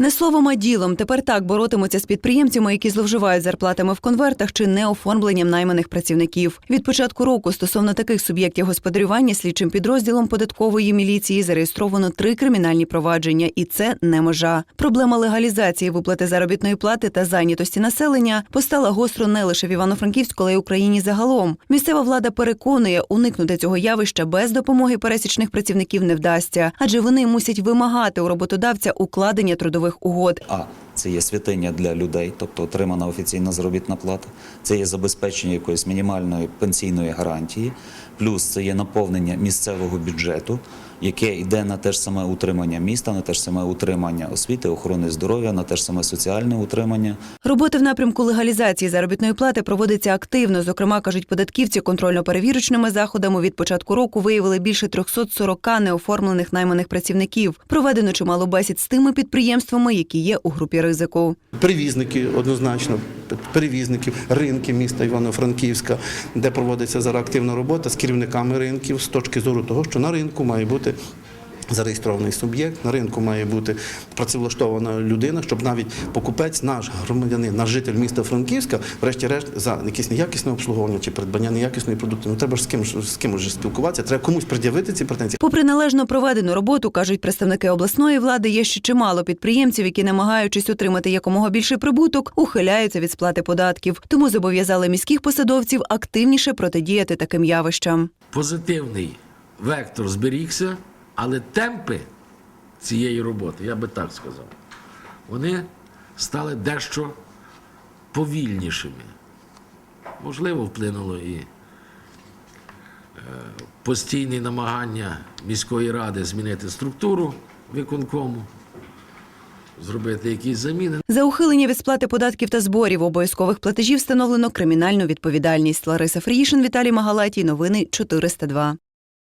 Не словом, а ділом тепер так боротимуться з підприємцями, які зловживають зарплатами в конвертах чи неоформленням найманих працівників. Від початку року стосовно таких суб'єктів господарювання слідчим підрозділом податкової міліції зареєстровано три кримінальні провадження, і це не межа. Проблема легалізації виплати заробітної плати та зайнятості населення постала гостро не лише в Івано-Франківську, але й Україні загалом. Місцева влада переконує, уникнути цього явища без допомоги пересічних працівників не вдасться, адже вони мусять вимагати у роботодавця укладення трудових угод. А це є святиня для людей, тобто отримана офіційна заробітна плата. Це є забезпечення якоїсь мінімальної пенсійної гарантії, плюс це є наповнення місцевого бюджету, яке йде на те ж саме утримання міста, на те ж саме утримання освіти, охорони здоров'я, на те ж саме соціальне утримання. Робота в напрямку легалізації заробітної плати проводиться активно. Зокрема, кажуть податківці, контрольно-перевірочними заходами від початку року виявили більше 340 неоформлених найманих працівників. Проведено чимало бесід з тими підприємствами, які є у групі ризику. Перевізники однозначно, перевізників, ринки міста Івано-Франківська, де проводиться зараз активна робота з керівниками ринків з точки зору того, що на ринку має бути. Зареєстрований суб'єкт на ринку має бути працевлаштована людина, щоб навіть покупець, наш громадянин, наш житель міста Франківська, врешті-решт, за якесь неякісне обслуговування чи придбання неякісної продукції. Ну треба ж з ким з ким вже спілкуватися. Треба комусь пред'явити ці претензії. Попри належно проведену роботу, кажуть представники обласної влади, є ще чимало підприємців, які, намагаючись отримати якомога більший прибуток, ухиляються від сплати податків. Тому зобов'язали міських посадовців активніше протидіяти таким явищам. позитивний вектор зберігся, але темпи цієї роботи, я би так сказав, вони стали дещо повільнішими. Можливо, вплинуло і е, постійні намагання міської ради змінити структуру виконкому, зробити якісь заміни. За ухилення від сплати податків та зборів обов'язкових платежів встановлено кримінальну відповідальність. Лариса Фріїшин, Віталій Магалатій. Новини 402.